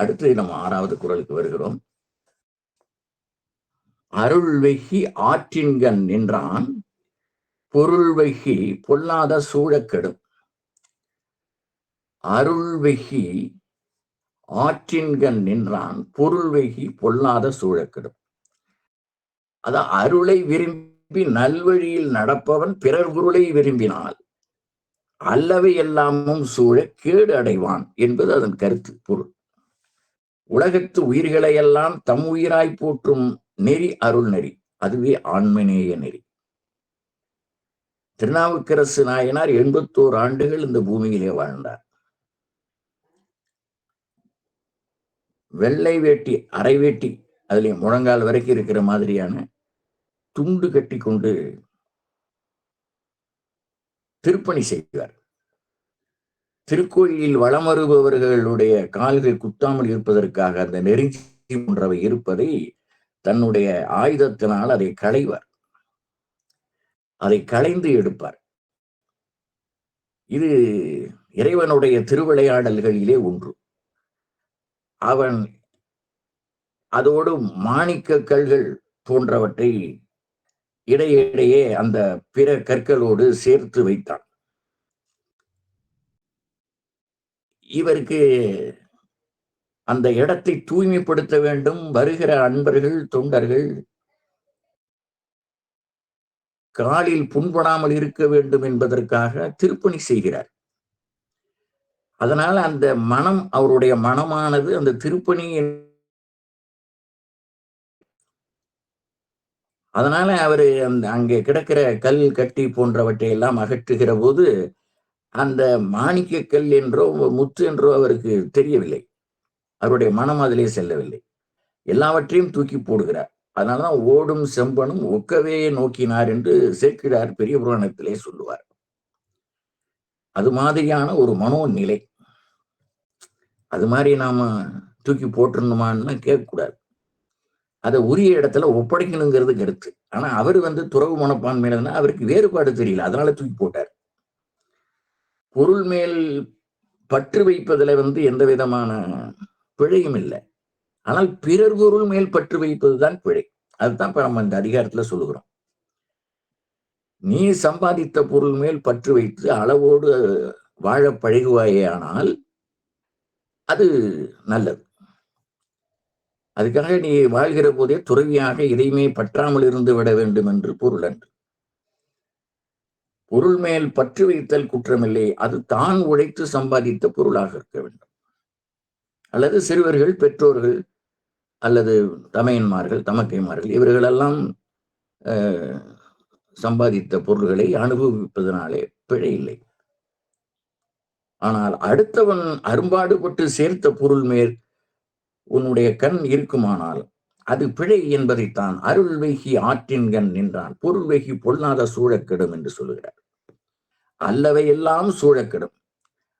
அடுத்து நம்ம ஆறாவது குரலுக்கு வருகிறோம். அருள்வெகி ஆற்றின்கண் நின்றான் பொருள்வெகி பொல்லாத சூழக்கெடும். அருள்வெகி ஆற்றின்கண் நின்றான் பொருள் வெகி பொல்லாத சூழக்கெடும். அதான் அருளை விரும்பி நல்வழியில் நடப்பவன் பிறர் பொருளை விரும்பினால் அல்லவை எல்லாமும் சூழ கேடு அடைவான் என்பது அதன் கருத்து பொருள். உலகத்து உயிர்களை எல்லாம் தம் உயிராய் போற்றும் நெறி அருள் நெறி. அதுவே ஆண்மநேய நெறி. திருநாவுக்கரசு நாயனார் எண்பத்தோரு ஆண்டுகள் இந்த பூமியிலே வாழ்ந்தார். வெள்ளை வேட்டி அரை வேட்டி அதுல முழங்கால் வரைக்கும் இருக்கிற மாதிரியான துண்டு கட்டி கொண்டு திருப்பணி செய்வார். திருக்கோயிலில் வளம் வருபவர்களுடைய கால்கள் குத்தாமல் இருப்பதற்காக அந்த நெருஞ்சி போன்றவை இருப்பதை தன்னுடைய ஆயுதத்தினால் அதை களைவார். அதை களைந்து எடுப்பார். இது இறைவனுடைய திருவிளையாடல்களிலே ஒன்று. அவன் அதோடு மாணிக்க கல்கள் போன்றவற்றை இடையிடையே அந்த பிற கற்களோடு சேர்த்து வைத்தான். இவருக்கு அந்த இடத்தை தூய்மைப்படுத்த வேண்டும். வருகிற அன்பர்கள் தொண்டர்கள் காலில் புண்படாமல் இருக்க வேண்டும் என்பதற்காக திருப்பணி செய்கிறார். அதனால அந்த மனம் அவருடைய மனமானது அந்த திருப்பணி அதனால அவரு அந்த அங்கே கிடக்கிற கல் கட்டி போன்றவற்றை எல்லாம் அகற்றுகிற போது அந்த மாணிக்க கல் என்றோ முத்து என்றோ அவருக்கு தெரியவில்லை. அவருடைய மனம் அதிலே செல்லவில்லை. எல்லாவற்றையும் தூக்கி போடுகிறார். அதனாலதான் ஓடும் செம்பனும் ஒக்கவே நோக்கினார் என்று சேர்க்கிறார் பெரிய புராணத்திலே சொல்லுவார். அது மாதிரியான ஒரு மனோநிலை. அது மாதிரி நாம தூக்கி போட்டுருணுமான்னு கேட்கக்கூடாது. அதை உரிய இடத்துல ஒப்படைக்கணுங்கிறது கருத்து. ஆனா அவர் வந்து துறவு மனப்பான்மையில அவருக்கு வேறுபாடு தெரியல. அதனால தூக்கி போட்டார். பொருள் மேல் பற்று வைப்பதுல வந்து எந்த விதமான பிழையும் இல்லை. ஆனால் பிறர் பொருள் மேல் பற்று வைப்பதுதான் பிழை. அதுதான் இப்ப நம்ம இந்த அதிகாரத்துல சொல்லுகிறோம். நீ சம்பாதித்த பொருள் மேல் பற்று வைத்து அளவோடு வாழ பழகுவாயே ஆனால் அது நல்லது. அதுக்காக நீ வாழ்கிற போதே துறவியாக இதையுமே பற்றாமல் இருந்து விட வேண்டும் என்று பொருள் அன்று. பொருள் மேல் பற்று வைத்தல் குற்றமில்லை. அது தான் உழைத்து சம்பாதித்த பொருளாக இருக்க வேண்டும். அல்லது சிறுவர்கள் பெற்றோர்கள் அல்லது தமையன்மார்கள் தமக்கைமார்கள் இவர்களெல்லாம் சம்பாதித்த பொருள்களை அனுபவிப்பதனாலே பிழை இல்லை. ஆனால் அடுத்தவன் அரும்பாடுபட்டு சேர்த்த பொருள் மேல் உன்னுடைய கண் இருக்குமானால் அது பிழை என்பதைத்தான் அருள் வெகி ஆற்றின்கண் நின்றான். பொருள் வெகி பொல்லாத சூழக்கெடும் என்று சொல்லுகிறார். அல்லவை எல்லாம் சூழக்கெடும்.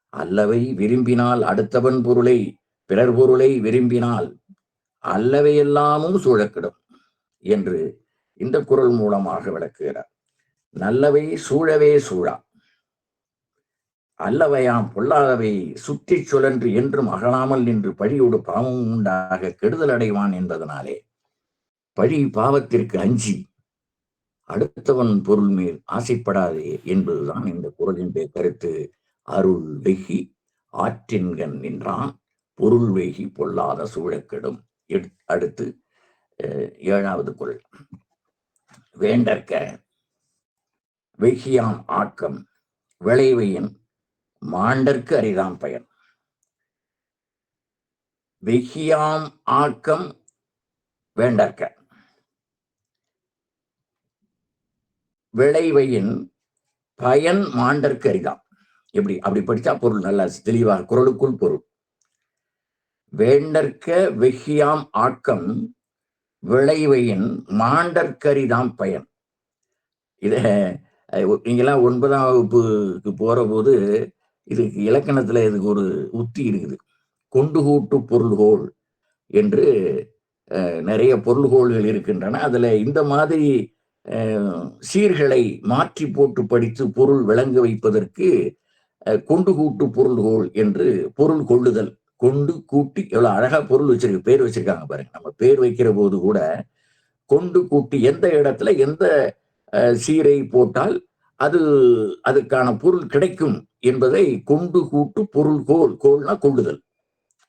அல்லவை விரும்பினால் அடுத்தவன் பொருளை பிறர் பொருளை விரும்பினால் அல்லவை எல்லாமும் சூழக்கெடும் என்று இந்த குரல் மூலமாக விளக்குகிறார். நல்லவை சூழவே சூழா. அல்லவையாம் பொல்லாதவை சுற்றி சுழன்று என்றும் அகலாமல் நின்று பழியோடு பாவம் உண்டாக கெடுதல் அடைவான் என்பதனாலே பழி பாவத்திற்கு அஞ்சி அடுத்தவன் பொருள் மேல் ஆசைப்படாதே என்பதுதான் இந்த குரலினுடைய கருத்து. அருள் வெகி ஆற்றின்கண் நின்றான் பொருள் வெகி பொல்லாத சூழக்கெடும். அடுத்து ஏழாவது குரல். வேண்டற்க வெகியாம் ஆக்கம் விளைவையின் மாண்டற்கு அரிதாம் பயன் வெகியாம் ஆக்கம் வேண்டற்க. விளைவையின் பயன் மாண்டற்கு அரிதாம். எப்படி? அப்படி படிச்சா பொருள் நல்லா தெளிவாக குரலுக்குள் பொருள். வேண்டற்க வெகியாம் ஆக்கம் விளைவையின் மாண்டற்கரிதாம் பயன். இத நீங்களாம் ஒன்பதாம் வகுப்புக்கு போற போது இதுக்கு இலக்கணத்துல இதுக்கு ஒரு உத்தி இருக்குது. கொண்டு கூட்டு பொருள்கோள் என்று நிறைய பொருள்கோள்கள் இருக்கின்றன. அதுல இந்த மாதிரி சீர்களை மாற்றி போட்டு படித்து பொருள் விளங்க வைப்பதற்கு கொண்டு கூட்டு பொருள்கோள் என்று பொருள் கொள்ளுதல். கொண்டு கூட்டி எவ்வளவு அழகா பொருள் வச்சிருக்கு பேர் வச்சிருக்காங்க பாருங்க. நம்ம பேர் வைக்கிற போது கூட கொண்டு கூட்டி எந்த இடத்துல எந்த சீரை போட்டால் அது அதுக்கான பொருள் கிடைக்கும் என்பதை கொண்டு கூட்டு பொருள் கோல் கோல்னா கொள்ளுதல்.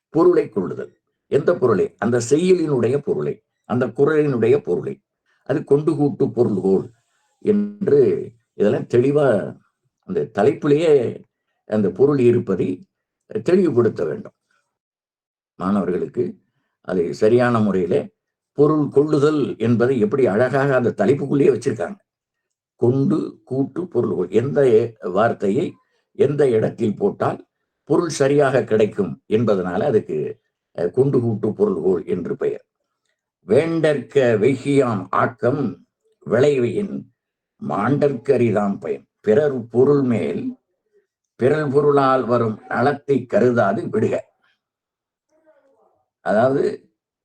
பொருளை கொள்ளுதல். எந்த பொருளை? அந்த செய்யலினுடைய பொருளை அந்த குரலினுடைய பொருளை. அது கொண்டு கூட்டு பொருள் கோல் என்று இதெல்லாம் தெளிவா அந்த தலைப்பிலேயே அந்த பொருள் இருப்பதை தெளிவுபடுத்த வேண்டும். மாணவர்களுக்கு அதை சரியான முறையில பொருள் கொள்ளுதல் என்பதை எப்படி அழகாக அந்த தலைப்புக்குள்ளேயே வச்சிருக்காங்க. கொண்டு கூட்டு பொருள் எந்த வார்த்தையை எந்த இடத்தில் போட்டால் பொருள் சரியாக கிடைக்கும் என்பதனால அதுக்கு குண்டு கூட்டு பொருள்கோள் என்று பெயர். வேண்டற்க வெகியாம் ஆக்கம் விளைவையின் மாண்டற்கரிதாம் பயன். பிறர் பொருள் மேல் பிறல் பொருளால் வரும் நலத்தை கருதாது விடுக. அதாவது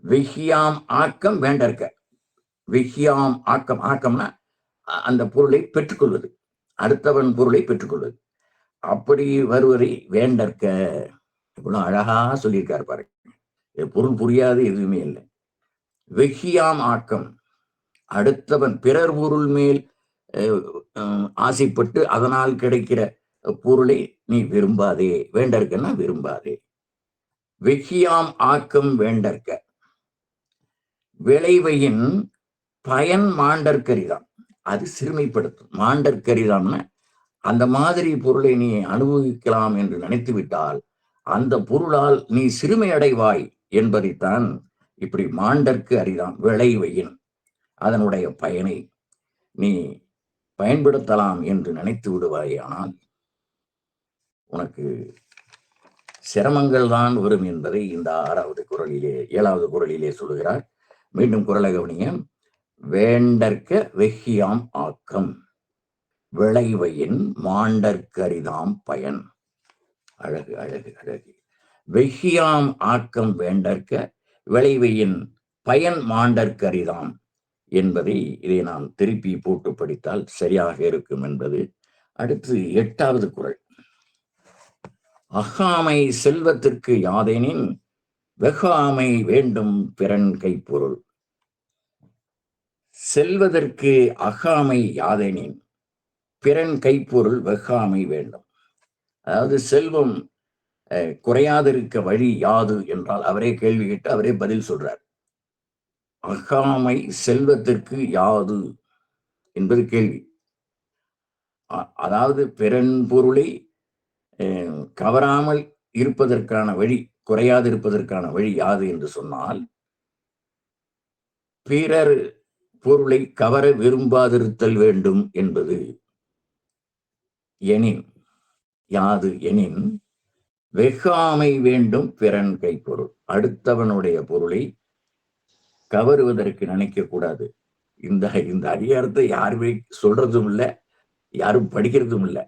வெகியாம் ஆக்கம் வேண்டற்க. வெகியாம் ஆக்கம் ஆக்கம்னா அந்த பொருளை பெற்றுக்கொள்வது. அடுத்தவன் பொருளை பெற்றுக்கொள்வது. அப்படி வருவதை வேண்டற்க. இவ்வளவு அழகா சொல்லியிருக்காரு பாருங்க. பொருள் புரியாது எதுவுமே இல்லை. வெகியாம் ஆக்கம். அடுத்தவன் பிறர் பொருள் மேல் ஆசைப்பட்டு அதனால் கிடைக்கிற பொருளை நீ விரும்பாதே. வேண்டற்கன்னா விரும்பாதே. வெகியாம் ஆக்கம் வேண்டற்க. விளைவையின் பயன் மாண்டற்கரிதான் அது சிறுமைப்படுத்தும். மாண்டற்கரிதாம்னா அந்த மாதிரி பொருளை நீ அனுபவிக்கலாம் என்று நினைத்து விட்டால் அந்த பொருளால் நீ சிறுமை அடைவாய் என்பதைத்தான் இப்படி மாண்டற்கு அறிதான் விளைவையின் அதனுடைய பயனை நீ பயன்படுத்தலாம் என்று நினைத்து விடுவாயானால் உனக்கு சிரமங்கள் தான் வரும் என்பதை இந்த ஆறாவது குரலிலே ஏழாவது குரலிலே சொல்லுகிறார். மீண்டும் குரலை கவனிய வேண்டற்க வெஹியாம் ஆக்கம். விளைவையின் மாண்டற்கரிதாம் பயன். அழகு அழகு அழகு. வெகியாம் ஆக்கம் வேண்டற்க விளைவையின் பயன் மாண்டற்கரிதாம் என்பதை இதை நாம் திருப்பி போட்டு படித்தால் சரியாக இருக்கும் என்பது அடுத்து எட்டாவது குரல். அகாமை செல்வத்திற்கு யாதெனின் வெகாமை வேண்டும் பிறன் கைப்பொருள். செல்வதற்கு அகாமை யாதெனின் பிறன் கைப்பொருள் வெகாமை வேண்டும். அதாவது செல்வம் குறையாதிருக்க வழி யாது என்றால் அவரே கேள்வி கேட்டு அவரே பதில் சொல்றார். அகாமை செல்வத்திற்கு யாது என்பது கேள்வி. அதாவது பிறன் பொருளை கவராமல் இருப்பதற்கான வழி குறையாது இருப்பதற்கான வழி யாது என்று சொன்னால் பிறர் பொருளை கவர விரும்பாதிருத்தல் வேண்டும் என்பது எனின் யாது எனின் வெகாமை வேண்டும் பிறன் கைப்பொருள். அடுத்தவனுடைய பொருளை கவருவதற்கு நினைக்க கூடாது. இந்த இந்த அதிகாரத்தை யாருமே சொல்றதும் இல்லை யாரும் படிக்கிறதும் இல்லை.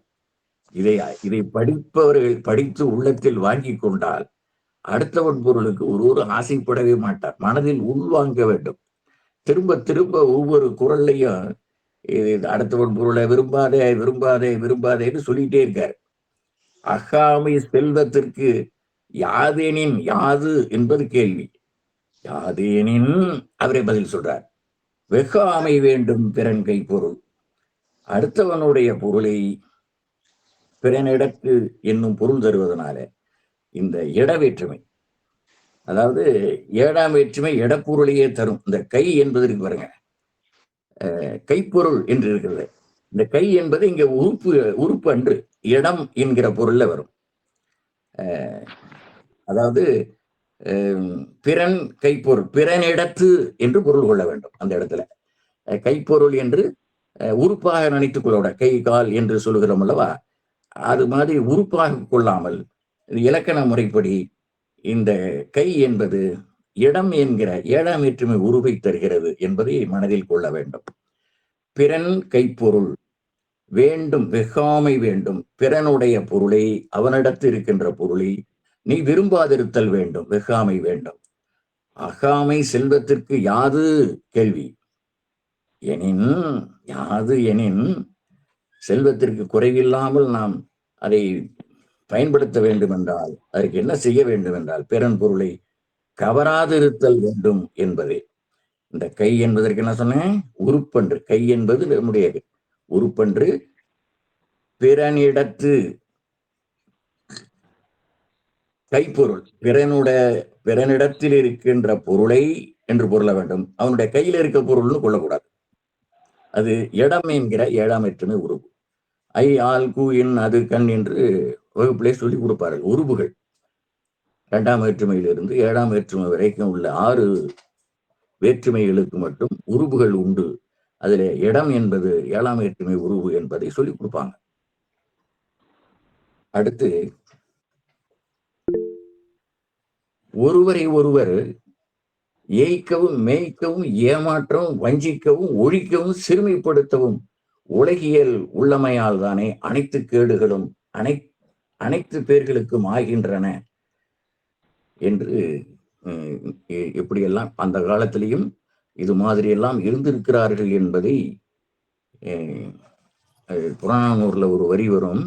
இதை இதை படிப்பவர்கள் படித்து உள்ளத்தில் வாங்கி கொண்டால் அடுத்தவன் பொருளுக்கு ஒரு ஒரு ஆசைப்படவே மாட்டார். மனதில் உள்வாங்க வேண்டும். திரும்ப திரும்ப ஒவ்வொரு குரல்லையும் அடுத்தவன் பொருளை விரும்பாதே விரும்பாதே விரும்பாதேன்னு சொல்லிட்டே இருக்காரு. அகாமை செல்வத்திற்கு யாதேனின் யாது என்பது கேள்வி. யாதேனின் அவரை பதில் சொல்றார். வெகாமை வேண்டும் பிறன் கை பொருள். அடுத்தவனுடைய பொருளை பிறனிடத்து என்னும் பொருள் தருவதனால இந்த இடவேற்றுமை அதாவது ஏழாம் வேற்றுமை இடப்பொருளையே தரும். இந்த கை என்பதற்கு பாருங்க கைப்பொருள் என்று இருக்கிறது. இந்த கை என்பது இங்க உறுப்பு உறுப்பு அன்று இடம் என்கிற பொருள்ல வரும். அதாவது பிறன் கைப்பொருள் பிறனிடத்து என்று பொருள் கொள்ள வேண்டும் அந்த இடத்துல. கைப்பொருள் என்று உறுப்பாக நினைத்துக் கொள்ள கை கால் என்று சொல்லுகிறோம் அல்லவா? அது மாதிரி உறுப்பாக கொள்ளாமல் இலக்கண முறைப்படி இந்த கை என்பது இடம் என்கிற ஏழாம் வேற்றுமை உருவை தருகிறது என்பதை மனதில் கொள்ள வேண்டும். பிறன் கைப்பொருள் வேண்டும் வெகாமை வேண்டும். பிறனுடைய பொருளை அவனிடத்து இருக்கின்ற பொருளை நீ விரும்பாதிருத்தல் வேண்டும் வெகாமை வேண்டும். அகாமை செல்வத்திற்கு யாது கேள்வி? எனின் யாது எனின் செல்வத்திற்கு குறைவில்லாமல் நாம் அதை பயன்படுத்த வேண்டும் என்றால் அதற்கு என்ன செய்ய வேண்டும் என்றால் பிறன் பொருளை கவராதிருத்தல் வேண்டும் என்பதே. இந்த கை என்பதற்கு என்ன சொன்னேன்? உருப்பன்று கை என்பது நம்முடைய உருப்பன்று பிறனிடத்து. கைப்பொருள். பிறனுட பிறனிடத்தில் இருக்கின்ற பொருளை என்று பொருள வேண்டும். அவனுடைய கையில் இருக்க பொருள்னு கொள்ளக்கூடாது. அது இடம் என்கிற ஏழாம் எட்டுமே உருவு ஐ ஆல் கு இன் அது கண் என்று வகுப்பிலே சொல்லி கொடுப்பார்கள். உருவுகள் இரண்டாம் வேற்றுமையிலிருந்து ஏழாம் வேற்றுமை வரைக்கும் உள்ள ஆறு வேற்றுமைகளுக்கு மட்டும் உருவுகள் உண்டு. அதுல இடம் என்பது ஏழாம் வேற்றுமை உருவு என்பதை சொல்லிக் கொடுப்பாங்க. அடுத்து ஒருவரை ஒருவர் ஏய்க்கவும் மேய்க்கவும் ஏமாற்றவும் வஞ்சிக்கவும் ஒழிக்கவும் சிறுமைப்படுத்தவும் உலகியல் உள்ளமையால் தானே அனைத்து கேடுகளும் அனை அனைத்து பேர்களுக்கும் ஆகின்றன. என்று எப்படியெல்லாம் அந்த காலத்திலையும் இது மாதிரி எல்லாம் இருந்திருக்கிறார்கள் என்பதை புறநானூர்ல ஒரு வரி வரும்.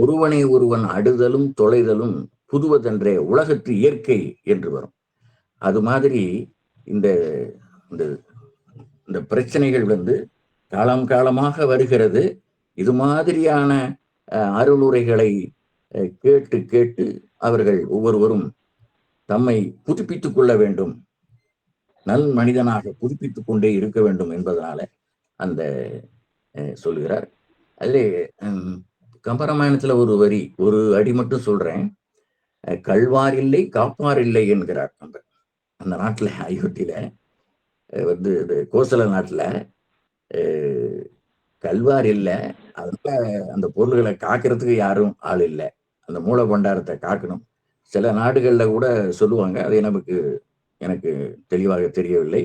ஒருவனை ஒருவன் அடுதலும் தொலைதலும் புதுவதென்றே உலகத்து இயற்கை என்று வரும். அது மாதிரி இந்த இந்த பிரச்சனைகள் வந்து காலம் காலமாக வருகிறது. இது மாதிரியான அருளுரைகளை கேட்டு கேட்டு அவர்கள் ஒவ்வொருவரும் தம்மை புதுப்பித்துக் கொள்ள வேண்டும். நல் மனிதனாக புதுப்பித்துக் கொண்டே இருக்க வேண்டும் என்பதனால அந்த சொல்கிறார் அதிலே கம்பராமாயணத்துல ஒரு வரி ஒரு அடி மட்டும் சொல்றேன். கல்வார் இல்லை காப்பார் இல்லை என்கிறார் நம்ம அந்த நாட்டுல அயோத்தியில வந்து இது கோசல நாட்டுல கல்வார் இல்லை அதனால அந்த பொருள்களை காக்கிறதுக்கு யாரும் ஆள் இல்லை. அந்த மூல பண்டாரத்தை காக்கணும். சில நாடுகளில் கூட சொல்லுவாங்க அது நமக்கு எனக்கு தெளிவாக தெரியவில்லை.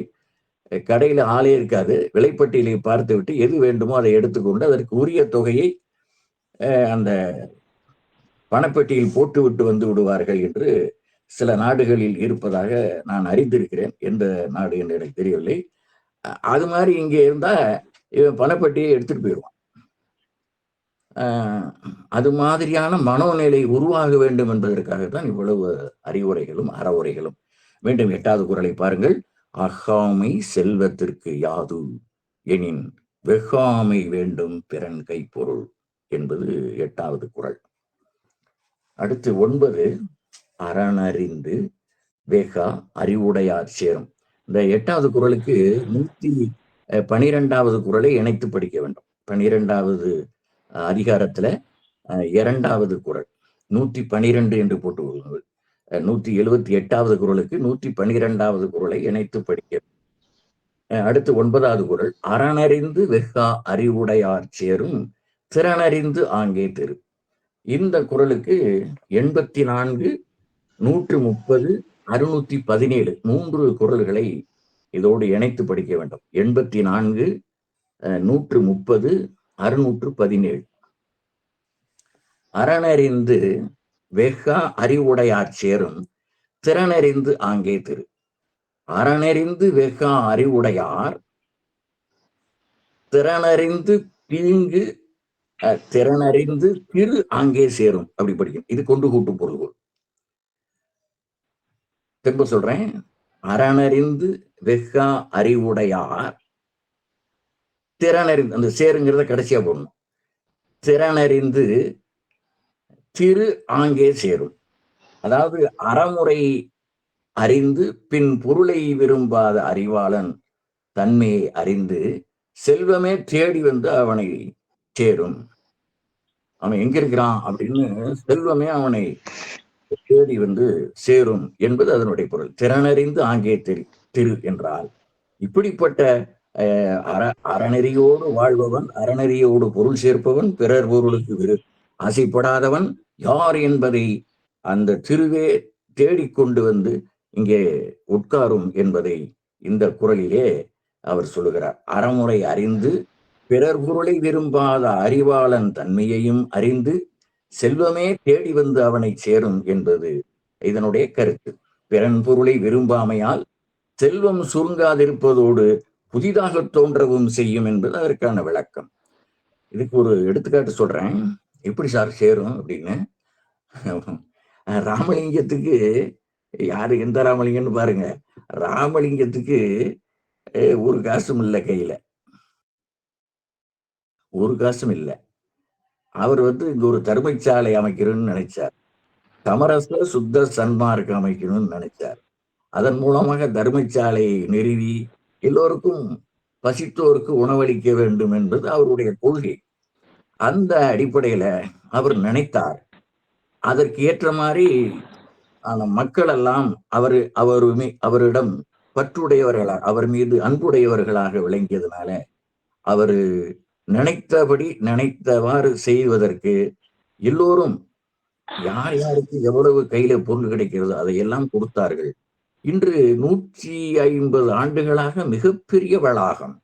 கடையில் ஆளே இருக்காது. விலைப்பட்டியலை பார்த்து விட்டு எது வேண்டுமோ அதை எடுத்துக்கொண்டு அதற்கு உரிய தொகையை அந்த பணப்பெட்டியில் போட்டு விட்டு வந்து விடுவார்கள் என்று சில நாடுகளில் இருப்பதாக நான் அறிந்திருக்கிறேன். எந்த நாடு என்று எனக்கு தெரியவில்லை. அது மாதிரி இங்கே இருந்தால் இவன் பணப்பெட்டியை எடுத்துகிட்டு போயிடுவான். அது மாதிரியான மனோநிலை உருவாக வேண்டும் என்பதற்காகத்தான் இவ்வளவு அறிவுரைகளும் அறவுரைகளும். மீண்டும் எட்டாவது குரலை பாருங்கள். அகாமை செல்வத்திற்கு யாது? எனின் வெகாமை வேண்டும் பிறன் கைப்பொருள் என்பது எட்டாவது குரல். அடுத்து ஒன்பது அரணறிந்து வேகா அறிவுடையார் சேரும் இந்த எட்டாவது குரலுக்கு நூத்தி பனிரெண்டாவது குரலை இணைத்து படிக்க வேண்டும். பனிரெண்டாவது அதிகாரத்துல இரண்டாவது குரல். நூத்தி பனிரெண்டு என்று போட்டு நூத்தி எழுபத்தி எட்டாவது குரலுக்கு நூத்தி பனிரெண்டாவது குரலை இணைத்து படிக்க. அடுத்து ஒன்பதாவது குரல். அறனறிந்து வெகா அறிவுடையார் சேரும் திறனறிந்து ஆங்கே தெரு. இந்த குரலுக்கு எண்பத்தி நான்கு நூற்று முப்பது அறுநூத்தி பதினேழு மூன்று குரல்களை இதோடு இணைத்து படிக்க வேண்டும். எண்பத்தி நான்கு நூற்று முப்பது அறுநூற்று பதினேழு அறனறிந்து வெகா அறிவுடையார் சேரும் திறனறிந்து ஆங்கே திரு. அறனறிந்து வெகா அறிவுடையார் திறனறிந்து தீங்கு திறனறிந்து திரு ஆங்கே சேரும். அப்படி படிக்கும். இது கொண்டு கூட்டு பொருள் திரும்ப சொல்றேன். அறனறிந்து வெகா அறிவுடையார் திறனறிந்து அந்த சேருங்கிறத கடைசியா போடணும். திறனறிந்து திரு ஆங்கே சேரும். அதாவது அறமுறை அறிந்து பின் பொருளை விரும்பாத அறிவாளன் தன்மையை அறிந்து செல்வமே தேடி வந்து அவனை சேரும் அவன் எங்க இருக்கிறான் அப்படின்னு செல்வமே அவனை தேடி வந்து சேரும் என்பது அதனுடைய பொருள். திறனறிந்து ஆங்கே திரு திரு என்றால் இப்படிப்பட்ட அற அறநெறியோடு வாழ்பவன் அறநெறியோடு பொருள் சேர்ப்பவன் பிறர் பொருளுக்கு விரு ஆசைப்படாதவன் யார் என்பதை அந்த திருவே தேடிக்கொண்டு வந்து இங்கே உட்காரும் என்பதை இந்த குரலிலே அவர் சொல்லுகிறார். அறமுறை அறிந்து பிறர் பொருளை விரும்பாத அறிவாளன் தன்மையையும் அறிந்து செல்வமே தேடி வந்து அவனை சேரும் என்பது இதனுடைய கருத்து. பிறன் பொருளை விரும்பாமையால் செல்வம் சுருங்காதிருப்பதோடு புதிதாக தோன்றவும் செய்யும் என்பது அதற்கான விளக்கம். இதுக்கு ஒரு எடுத்துக்காட்டு சொல்றேன். எப்படி சார் சேரும் அப்படின்னு? ராமலிங்கத்துக்கு யாரு? எந்த ராமலிங்கன்னு பாருங்க. ராமலிங்கத்துக்கு ஒரு காசும் இல்லை கையில. ஒரு காசும் இல்லை. அவர் வந்து இங்க ஒரு தருமைச்சாலை அமைக்கணும்னு நினைச்சார். சமரச சுத்த சன்மார்க்கு அமைக்கணும்னு நினைச்சார். அதன் மூலமாக தர்மச்சாலையை நிறுவி எல்லோருக்கும் பசித்தோருக்கு உணவளிக்க வேண்டும் என்பது அவருடைய கொள்கை. அந்த அடிப்படையில அவர் நினைத்தார். அதற்கு ஏற்ற மாதிரி ஆன மக்கள் எல்லாம் அவர் அவர் அவரிடம் பற்றுடையவர்களாக அவர் மீது அன்புடையவர்களாக விளங்கியதுனால அவரு நினைத்தபடி நினைத்தவாறு செய்வதற்கு எல்லோரும் யார் யாருக்கு எவ்வளவு கையில பொருள் கிடைக்கிறதோ அதையெல்லாம் கொடுத்தார்கள். இன்று நூற்றி ஐம்பது ஆண்டுகளாக மிகப்பெரிய வளாகம்.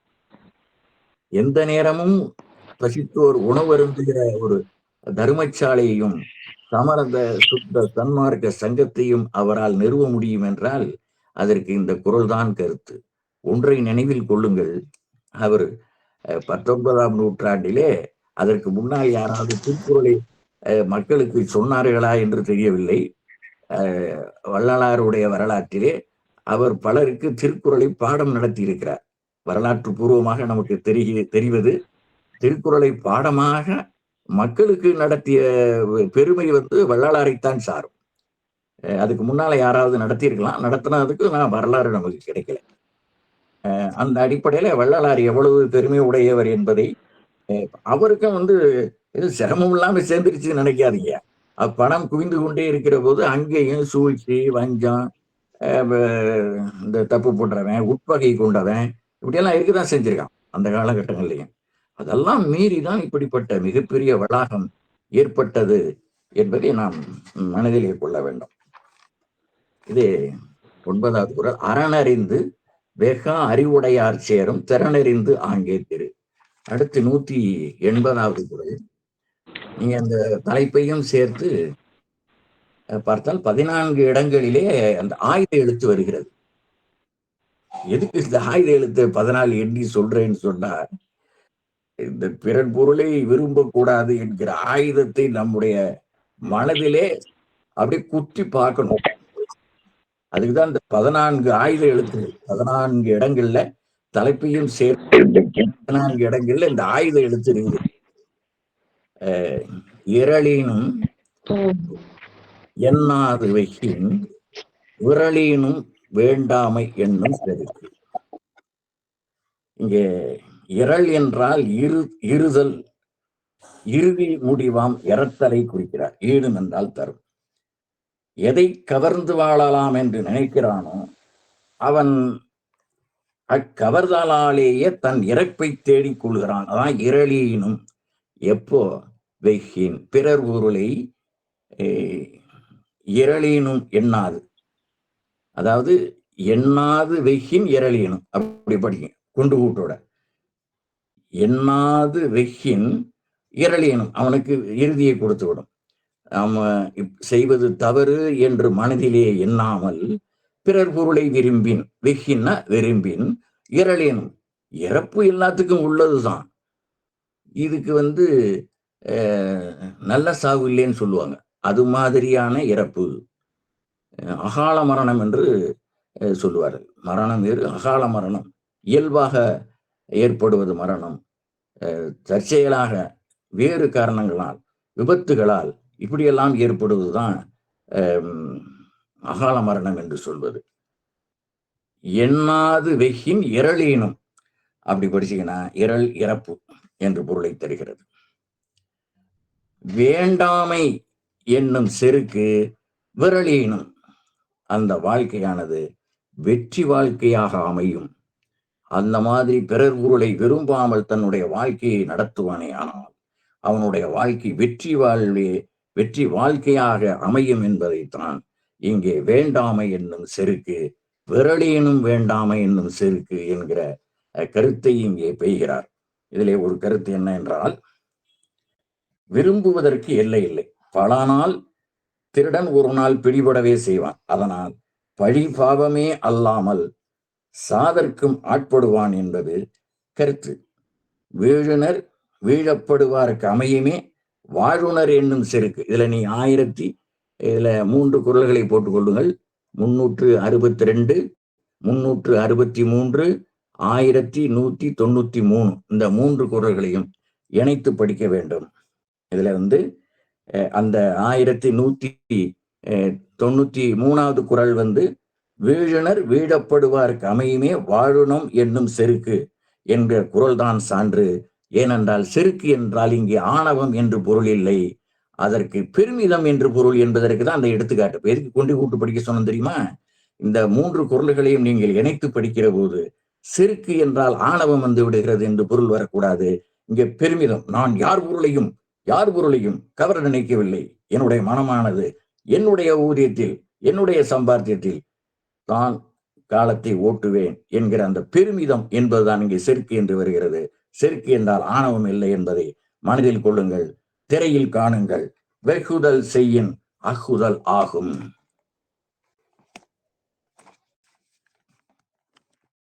எந்த நேரமும் பசித்தோர் உணவருந்துகிற ஒரு தர்மச்சாலையையும் சமரந்த சுத்த சன்மார்க்க சங்கத்தையும் அவரால் நிறுவ முடியும் என்றால் அதற்கு இந்த குரல்தான் கருத்து. ஒன்றை நினைவில் கொள்ளுங்கள் அவர் பத்தொன்பதாம் நூற்றாண்டிலே அதற்கு முன்னால் யாராவது திருக்குறளை மக்களுக்கு சொன்னார்களா என்று தெரியவில்லை. வள்ளலாருடைய வரலாற்றிலே அவர் பலருக்கு திருக்குறளை பாடம் நடத்தி இருக்கிறார் வரலாற்று பூர்வமாக நமக்கு தெரிய தெரிவது திருக்குறளை பாடமாக மக்களுக்கு நடத்திய பெருமை வந்து வள்ளலாரைத்தான் சாரும். அதுக்கு முன்னால யாராவது நடத்தியிருக்கலாம். நடத்தினதுக்கு நான் வரலாறு நமக்கு கிடைக்கல. அந்த அடிப்படையில வள்ளலார் எவ்வளவு பெருமை உடையவர் என்பதை அவருக்கும் வந்து எதுவும் சிரமம் இல்லாமல் சேர்ந்துருச்சுன்னு நினைக்காதீங்க. பணம் குவிந்து கொண்டே இருக்கிற போது அங்கேயும் சூழ்ச்சி வஞ்சம் இந்த தப்பு போன்றவன் உட்பகை கொண்டவன் இப்படியெல்லாம் இருக்குதான் செஞ்சிருக்கான் அந்த காலகட்டங்கள்லையும். அதெல்லாம் மீறி தான் இப்படிப்பட்ட மிகப்பெரிய வளாகம் ஏற்பட்டது என்பதை நாம் மனதிலே கொள்ள வேண்டும். இது ஒன்பதாவது குரல். அறனறிந்து வெகா அறிவுடையார் சேரும் திறனறிந்து ஆங்கே திரு. அடுத்து நூத்தி எண்பதாவது குரல். நீங்க அந்த தலைப்பையும் சேர்த்து பார்த்தால் பதினான்கு இடங்களிலே அந்த ஆயுத எழுத்து வருகிறது. எதுக்கு இந்த ஆயுத எழுத்து பதினாலு எண்ணி சொல்றேன்னு சொன்னா இந்த பிறன் பொருளை விரும்பக்கூடாது என்கிற ஆயுதத்தை நம்முடைய மனதிலே அப்படி குத்தி பார்க்கணும். அதுக்குதான் இந்த பதினான்கு ஆயுத எழுத்து பதினான்கு இடங்கள்ல தலைப்பையும் சேர்த்து பதினான்கு இடங்கள்ல இந்த ஆயுத எழுத்து இருக்குது. இரளினும் எண்ணாது வைக்கின் விரலினும் வேண்டாமை என்னும் செருக்கு. இங்கே இரள் என்றால் இரு இருதல் இறுதி முடிவாம் இரத்தலை குறிக்கிறார். ஈடும் என்றால் தரும். எதை கவர்ந்து வாழலாம் என்று நினைக்கிறானோ அவன் அக்கவர்தலாலேயே தன் இறப்பை தேடிக் கொள்கிறான். அதான் இரளியினும் எப்போ வெய்கின் பிறர் பொருளை இரளினும் எண்ணாது. அதாவது எண்ணாது வெய்கின் இரளியனும் அப்படி படிங்க குண்டு கூட்டோட. எண்ணாது வெய்கின் இரளியனும் அவனுக்கு இறுதியை கொடுத்து விடும். நாம செய்வது தவறு என்று மனதிலே எண்ணாமல் பிறர் பொருளை விரும்பின். வெகின்னா விரும்பின். இரளேனும். இறப்பு எல்லாத்துக்கும் உள்ளதுதான். இதுக்கு வந்து நல்ல சாவு இல்லைன்னு சொல்லுவாங்க. அது மாதிரியான இறப்பு. அகால மரணம் என்று சொல்லுவார்கள். மரணம் வேறு அகால மரணம். இயல்பாக ஏற்படுவது மரணம். தற்செயலாக வேறு காரணங்களால் விபத்துகளால் இப்படியெல்லாம் ஏற்படுவதுதான் அகால மரணம் என்று சொல்வது. எண்ணாது வெகின் இரளீனம். அப்படி படிச்சீங்கன்னா இரள் இறப்பு. என்று பொருளை தருகிறது. வேண்டாமை என்னும் செருக்கு விரலீனும் அந்த வாழ்க்கையானது வெற்றி வாழ்க்கையாக அமையும். அந்த மாதிரி பிறர் பொருளை விரும்பாமல் தன்னுடைய வாழ்க்கையை நடத்துவானே ஆனால் அவனுடைய வாழ்க்கை வெற்றி வாழ்வே வெற்றி வாழ்க்கையாக அமையும் என்பதைத்தான் இங்கே வேண்டாமை என்னும் செருக்கு விரலியனும் வேண்டாமை என்னும் செருக்கு என்கிற கருத்தை இங்கே பெய்கிறார். இதிலே ஒரு கருத்து என்ன என்றால் விரும்புவதற்கு எல்லை இல்லை. பல நாள் திருடன் ஒரு நாள் பிடிபடவே செய்வான். அதனால் பழி பாவமே அல்லாமல் சாதற்கும் ஆட்படுவான் என்பது கருத்து. வீழுனர் வீழப்படுவாருக்கு அமையுமே வாழுனர் என்னும் செருக்கு. இதுல நீ ஆயிரத்தி இதுல மூன்று குரல்களை போட்டுக் கொள்ளுங்கள். முன்னூற்று அறுபத்தி ரெண்டு முன்னூற்று அறுபத்தி மூன்று ஆயிரத்தி நூத்தி தொண்ணூத்தி மூணு. இந்த மூன்று குரல்களையும் இணைத்து படிக்க வேண்டும். இதுல வந்து அஹ், அந்த ஆயிரத்தி நூத்தி தொண்ணூத்தி மூணாவது குரல் வந்து வீழனர் வீழப்படுவார்க்கு அமையுமே வாழுணம் என்னும் செருக்கு என்ற குரல்தான் சான்று. ஏனென்றால் செருக்கு என்றால் இங்கே ஆணவம் என்று பொருள் இல்லை. அதற்கு பெருமிதம் என்று பொருள் என்பதற்கு தான் அந்த எடுத்துக்காட்டு. எதுக்கு கொண்டு கூட்டு படிக்க சொன்னோம் தெரியுமா? இந்த மூன்று குரல்களையும் நீங்கள் இணைத்து படிக்கிற போது செருக்கு என்றால் ஆணவம் வந்து விடுகிறது என்று பொருள் வரக்கூடாது. இங்கே பெருமிதம். நான் யார் பொருளையும் யார் பொருளையும் கவர நினைக்கவில்லை என்னுடைய மனமானது என்னுடைய ஊதியத்தில் என்னுடைய சம்பாத்தியத்தில் தான் காலத்தை ஓட்டுவேன் என்கிற அந்த பெருமிதம் என்பதுதான் இங்கே செருக்கு என்று வருகிறது. செருக்கு என்றால் ஆணவம் இல்லை என்பதை மனதில் கொள்ளுங்கள். திரையில் காணுங்கள். வெகுதல் செய்யின் அகுதல் ஆகும்.